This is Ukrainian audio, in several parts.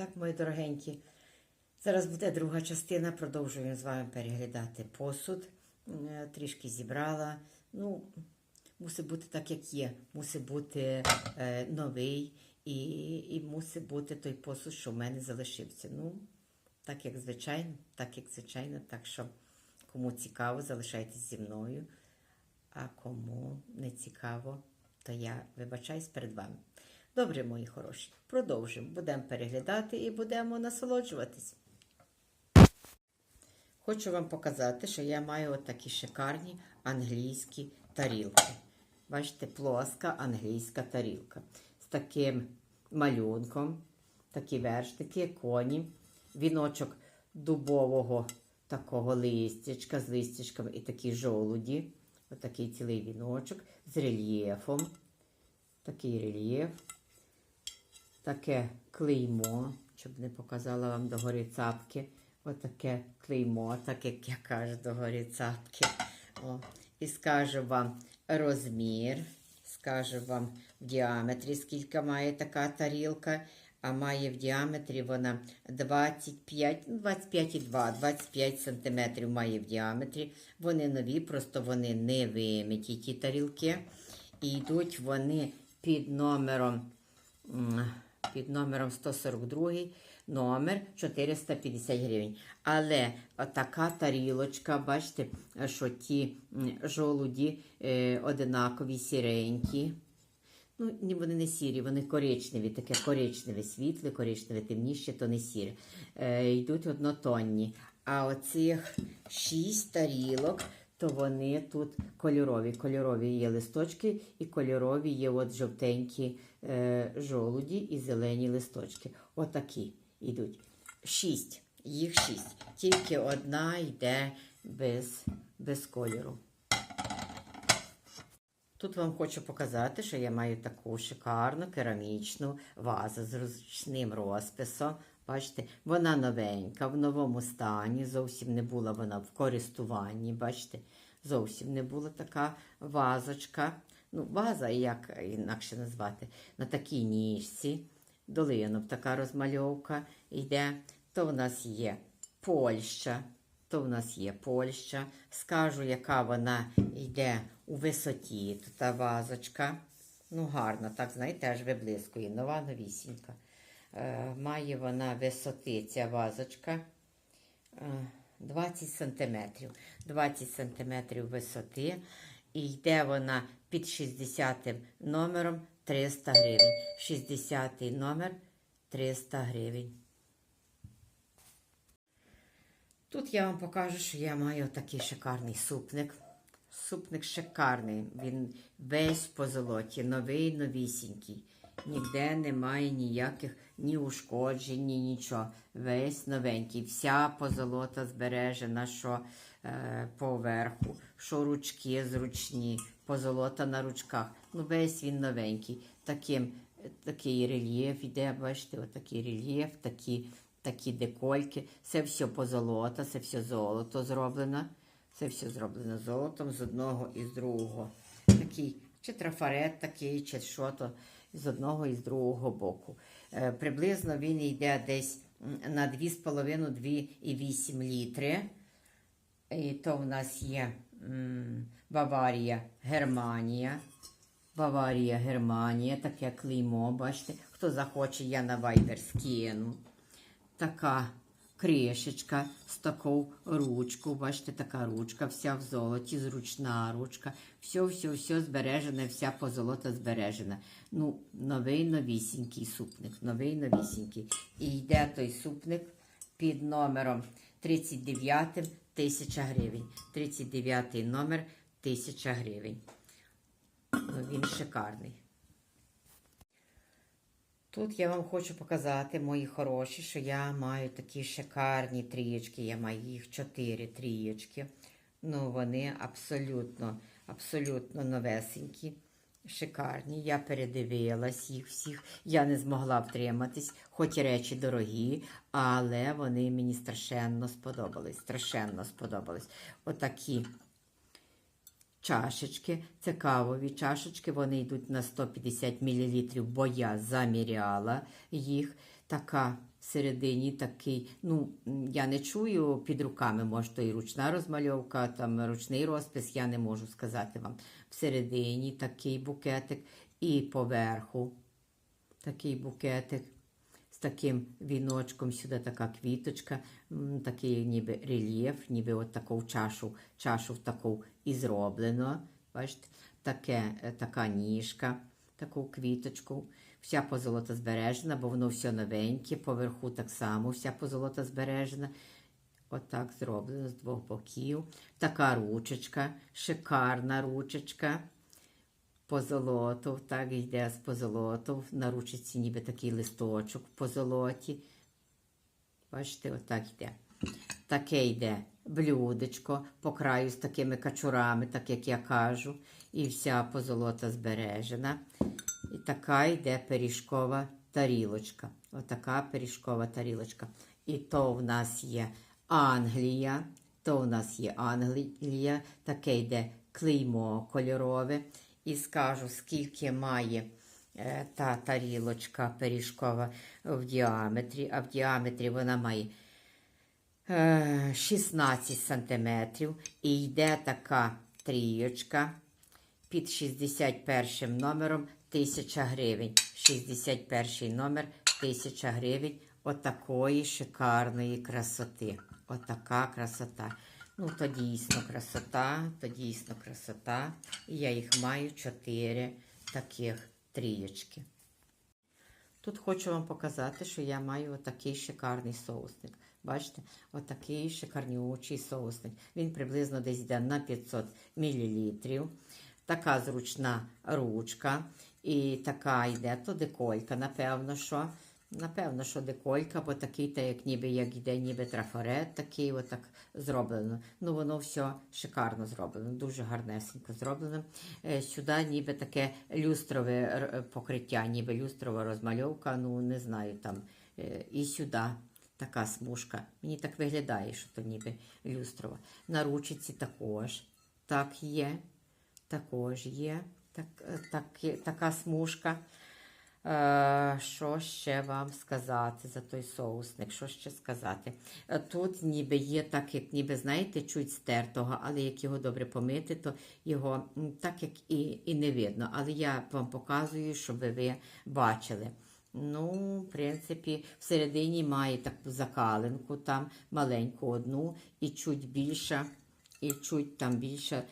Так, мої дорогенькі, зараз буде друга частина. Продовжуємо з вами переглядати посуд. Е, Трішки зібрала. Ну, мусить бути так, як є. Мусить бути е, новий і, і мусить бути той посуд, що в мене залишився. Ну, так як звичайно, так як звичайно. Так що, кому цікаво, залишайтесь зі мною. А кому не цікаво, то я вибачаюсь перед вами. Добре, мої хороші, продовжимо. Будемо переглядати і будемо насолоджуватись. Хочу вам показати, що я маю отакі шикарні англійські тарілки. Бачите, плоска англійська тарілка. З таким малюнком, такі вершники, коні, віночок дубового такого листячка з листячками і такі жолуді. Отакий цілий віночок з рельєфом. Такий рельєф. Таке клеймо, щоб не показала вам догори цапки. Отаке клеймо, так як я кажу, догори цапки. О. І скажу вам розмір, скажу вам в діаметрі, скільки має така тарілка. А має в діаметрі вона 25, ну, 25,2, 25 см має в діаметрі. Вони нові, просто вони не вимиті, ті тарілки. І йдуть вони під номером, під номером 142, номер 450 гривень. Але така тарілочка, бачите, що ті жолуді е, одинакові, сіренькі. Ну, вони не сірі, вони коричневі, таке коричневе світле, коричневе темніше, то не сірі. Е, йдуть однотонні. А оцих шість тарілок, то вони тут кольорові. Кольорові є листочки, і кольорові є от жовтенькі е, жолуді і зелені листочки. Отакі йдуть. Шість. Їх шість. Тільки одна йде без, без кольору. Тут вам хочу показати, що я маю таку шикарну керамічну вазу з ручним розписом. Бачите, вона новенька, в новому стані. Зовсім не була вона в користуванні. Бачите, зовсім не була така вазочка. Ну, ваза, як інакше назвати, на такій ніжці. Долинок така розмальовка йде. То в нас є Польща, то в нас є Польща. Скажу, яка вона йде у висоті. Тут та вазочка. Ну, гарна, так, знаєте, аж виблискує. Нова новісінька. Е, має вона висоти ця вазочка. е, 20 сантиметрів. 20 сантиметрів висоти. І йде вона під 60 номером 300 гривень. 60 номер 300 гривень. Тут я вам покажу, що я маю такий шикарний супник. Супник шикарний. Він весь по золоті, новий, новісінький. Ніде немає ніяких ні ушкоджень, ні нічого. Весь новенький. Вся позолота збережена, що е, поверху, що ручки зручні, позолота на ручках. Ну, весь він новенький. Таким, такий рельєф іде, бачите, отакий рельєф, такі, такі декольки. Це все позолота, це все золото зроблено. Це все зроблено золотом з одного і з другого. Такий, чи трафарет такий, чи що то з одного і з другого боку. Е, приблизно він йде десь на 2,5-2,8 літри. І то в нас є Баварія, Германія. Баварія, Германія, таке клеймо, бачите. Хто захоче, я на вайбер скину. Така кришечка з таку ручку. Бачите, така ручка, вся в золоті, зручна ручка. Все, все, все збережене, вся позолота збережена. Ну, новий новісінький супник, новий новісінький. І йде той супник під номером 39 тисяча гривень. 39 номер тисяча гривень. Ну, він шикарний. Тут я вам хочу показати, мої хороші, що я маю такі шикарні трієчки. Я маю їх чотири трієчки. Ну, вони абсолютно, абсолютно новесенькі, шикарні. Я передивилась їх всіх. Я не змогла втриматись, хоч і речі дорогі, але вони мені страшенно сподобались. Страшенно сподобались. Отакі чашечки. Це кавові чашечки, вони йдуть на 150 мл, бо я заміряла їх. така всередині такий. Ну, я не чую під руками, може, то і ручна розмальовка, там ручний розпис, я не можу сказати вам. Всередині такий букетик, і поверху такий букетик таким віночком, сюди така квіточка, такий ніби рельєф, ніби от таку чашу, чашу таку і зроблено. Бачите, таке, е, така ніжка, таку квіточку. Вся позолота збережена, бо воно все новеньке, поверху так само вся позолота збережена. Отак зроблено з двох боків. Така ручечка, шикарна ручечка. Позолоту, так йде з позолоту. На ручці ніби такий листочок в позолоті. Бачите, отак йде. Таке йде блюдечко по краю з такими качурами, так як я кажу. І вся позолота збережена. І така йде пиріжкова тарілочка. Отака пиріжкова тарілочка. І то в нас є Англія. То в нас є Англія. Таке йде клеймо кольорове. І скажу, скільки має е, та тарілочка пиріжкова в діаметрі. А в діаметрі вона має е, 16 сантиметрів. І йде така трійочка під 61 номером 1000 гривень. 61 номер 1000 гривень. Отакої шикарної красоти. Отака красота. Ну, то дійсно красота, то дійсно красота. І я їх маю 4 таких трієчки. Тут хочу вам показати, що я маю отакий шикарний соусник. Бачите, отакий шикарнючий соусник. Він приблизно десь йде на 500 мл. Така зручна ручка. І така йде, то деколька, напевно, що. Напевно, що деколька, бо такий, та як ніби як йде, ніби трафарет, такий отак зроблено. Ну, воно все шикарно зроблено, дуже гарнесенько зроблено. Е, Сюди ніби таке люстрове покриття, ніби люстрова розмальовка, ну не знаю там. Е, І сюди така смужка. Мені так виглядає, що то ніби люстрова. На ручці також так є. Також є так, е, так, така смужка. Е, Що ще вам сказати за той соусник? Що ще сказати? Е, Тут ніби є так, як ніби, знаєте, чуть стертого, але як його добре помити, то його так як і, і не видно. Але я вам показую, щоб ви бачили. Ну, в принципі, всередині має таку закаленку, там маленьку одну, і чуть більша, і чуть там більша, е, м,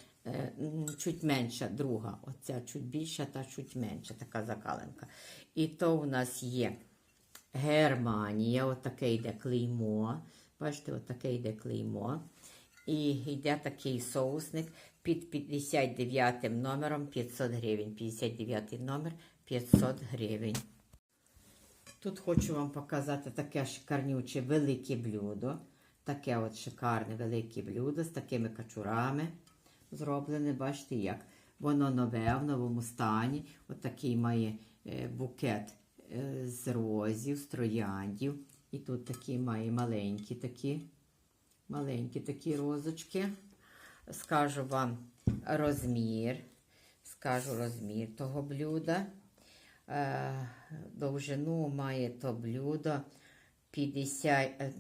чуть менша друга. Оця чуть більша та чуть менша така закаленка. І то в нас є Германія, отаке йде клеймо. Бачите, отаке йде клеймо. І йде такий соусник під 59 номером 500 гривень. 59 номер 500 гривень. Тут хочу вам показати таке шикарнюче велике блюдо. Таке от шикарне велике блюдо з такими качурами зроблене. Бачите, як воно нове в новому стані. От такий має е, букет е, з розів, з трояндів. І тут такі має маленькі такі, маленькі такі розочки. Скажу вам розмір. Скажу розмір того блюда. Е, довжину має то блюдо 50, е,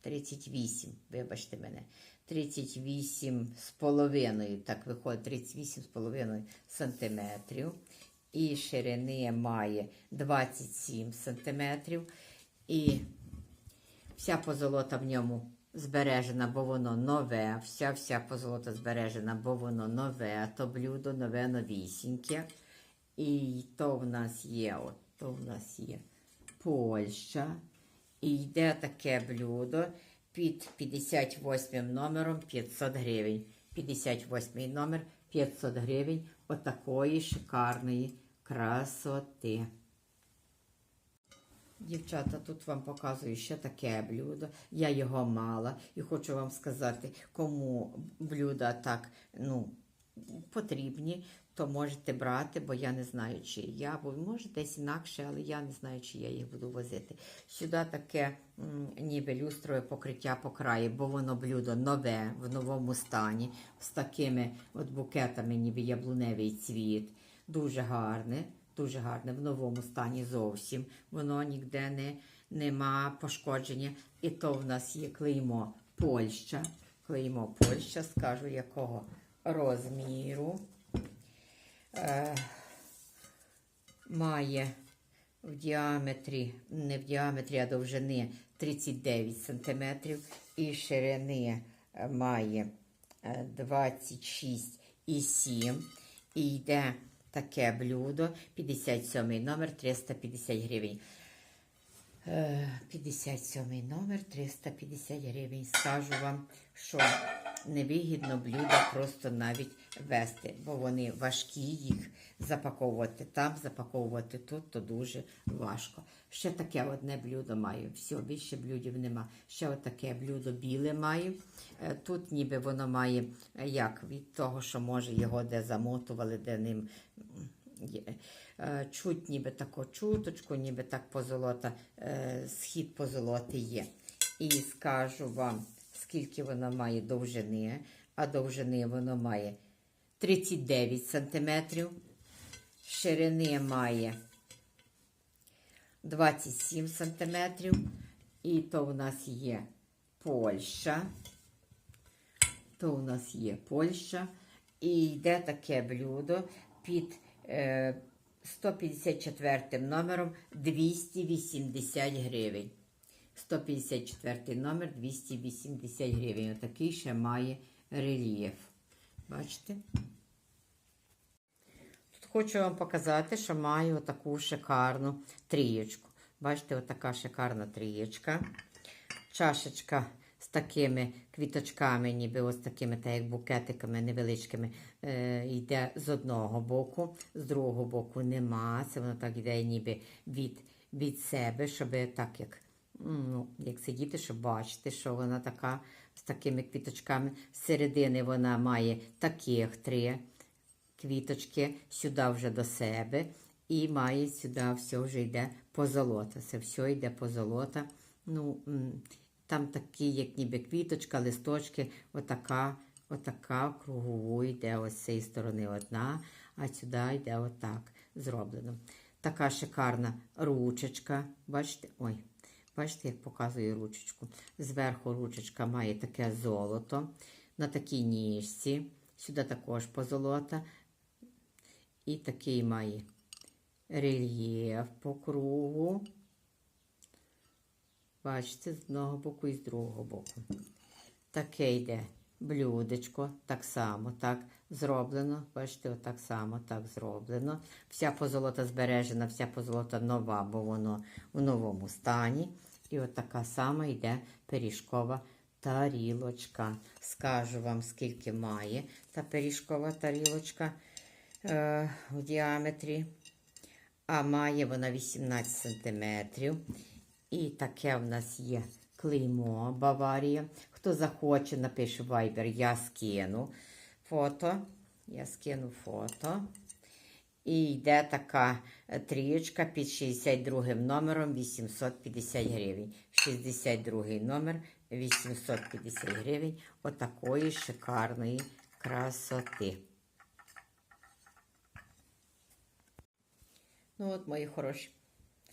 38, вибачте мене, 38 з половиною, так виходить 38 з половиною сантиметрів. І ширини має 27 сантиметрів. І вся позолота в ньому збережена, бо воно нове. Вся вся позолота збережена, бо воно нове. То блюдо нове, новісіньке. І то в нас є, от, то в нас є Польща. І йде таке блюдо під 58 номером 500 гривень. 58 номер 500 гривень отакої шикарної красоти. Дівчата, тут вам показую ще таке блюдо. Я його мала і хочу вам сказати, кому блюда так ну, потрібні, то можете брати, бо я не знаю, чи я, бо може десь інакше, але я не знаю, чи я їх буду возити. Сюди таке ніби люстрове покриття по краї, бо воно блюдо нове, в новому стані, з такими от букетами, ніби яблуневий цвіт. Дуже гарне, дуже гарне, в новому стані зовсім. Воно ніде не, нема пошкодження. І то в нас є клеймо Польща. Клеймо Польща, скажу якого розміру. Е, має в діаметрі, не в діаметрі, а довжини 39 см і ширини е, має е, 26,7 і йде таке блюдо 57 номер 350 гривень. Е, 57 номер 350 гривень. Скажу вам, що невигідно блюда просто навіть вести, бо вони важкі їх запаковувати там, запаковувати тут, то дуже важко. Ще таке одне блюдо маю. Все, більше блюдів нема. Ще отаке блюдо біле маю. Е, Тут ніби воно має е, як від того, що може його де замотували, де ним. Е, чуть ніби таку чуточку, ніби так позолота, схід позолоти є. І скажу вам, скільки воно має довжини, а довжини воно має 39 см, ширини має 27 см, і то у нас є Польща. То у нас є Польща. І йде таке блюдо під е, 154 номером 280 гривень. 154 номер 280 гривень. Отакий ще має рельєф. Бачите? Тут хочу вам показати, що маю таку шикарну трієчку. Бачите, отака шикарна трієчка. Чашечка з такими квіточками, ніби ось такими, так як букетиками невеличкими, е, йде з одного боку, з другого боку нема. Це воно так йде ніби від, від себе, щоб так як, ну, як сидіти, щоб бачити, що вона така з такими квіточками. З середини вона має таких три квіточки сюди вже до себе. І має сюди все вже йде позолота. Це все йде позолота. Ну, там такі, як ніби квіточка, листочки, отака, отака кругову йде ось з цієї сторони одна, а сюди йде отак зроблено. Така шикарна ручечка. Бачите? Ой, бачите, як показую ручечку. Зверху ручечка має таке золото. На такій ніжці. Сюди також позолота. І такий має рельєф по кругу. Бачите, з одного боку і з другого боку. Таке йде блюдечко, так само так зроблено. Бачите, отак само так зроблено. Вся позолота збережена, вся позолота нова, бо воно в новому стані. І от така сама йде пиріжкова тарілочка. Скажу вам, скільки має та пиріжкова тарілочка е, в діаметрі. А має вона 18 сантиметрів. І таке в нас є клеймо Баварія. Хто захоче, напише Viber, я скину фото. Я скину фото. І йде така е, трієчка під 62 номером 850 гривень. 62 номер 850 гривень. Отакої шикарної красоти. Ну от, мої хороші.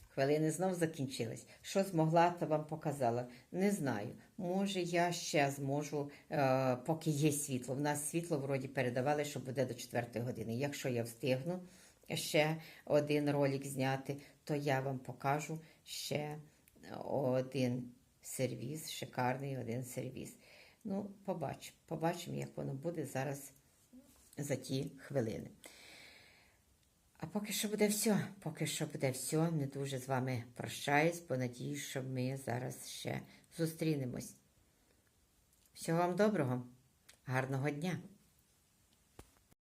Хвилини знов закінчились. Що змогла, то вам показала. Не знаю. Може, я ще зможу, е, поки є світло. В нас світло вроді передавали, що буде до 4 години. Якщо я встигну ще один ролик зняти, то я вам покажу ще один сервіс, шикарний один сервіс. Ну, побачимо. Побачимо, як воно буде зараз за ті хвилини. А поки що буде все. Поки що буде все. Не дуже з вами прощаюсь, бо надію, що ми зараз ще зустрінемось. Всього вам доброго, гарного дня!